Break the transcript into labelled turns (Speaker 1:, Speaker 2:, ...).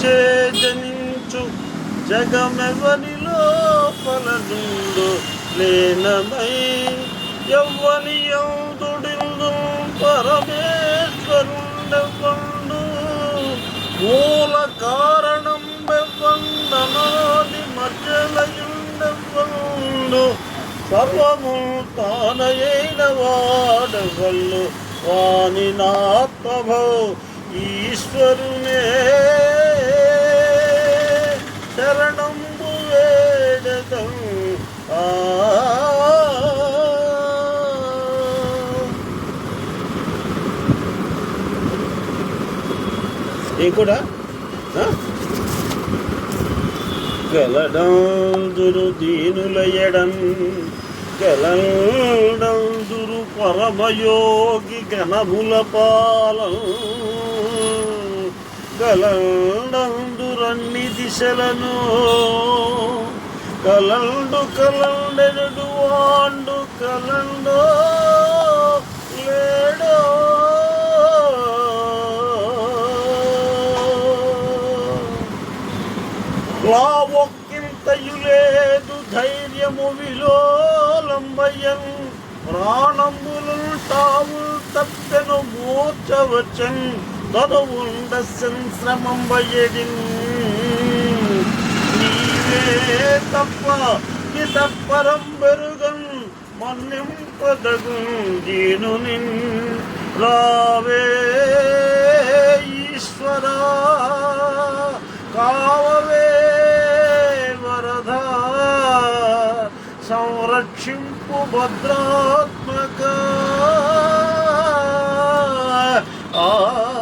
Speaker 1: జన్మించే జనించు. జగమెవని లోపల నుండు లేనమై ఎవ్వని యందుడిల్లు పరమేశ్వరుండెవ్వండు. మూల కారణం వెవ్వండనాది మధ్యలయుండెవ్వండు. సర్వము తానయైన వాడవల్లు వాణి నాత్మభౌ ఈశ్వరునే ఏ కూడా? గలడందురు దీనులయడం గలండందురు పరమయోగి గణముల పాలం కలండందురన్ని దిశలను కలండు కలండెడు వాండు కలండో. లా ఒక్కింతయు లేదు ధైర్యము విలోలంబయ్యన్ ప్రాణములు తావు తప్పెను మూర్చవచ్చన్ తదవుండ సంశ్రమంబయ్యడిన్ నీవే తప్ప ఇతపరం బెరుగన్ మన్నింపదగు దీనుని రావే సంరక్షింపు భద్రాత్మక. ఆ.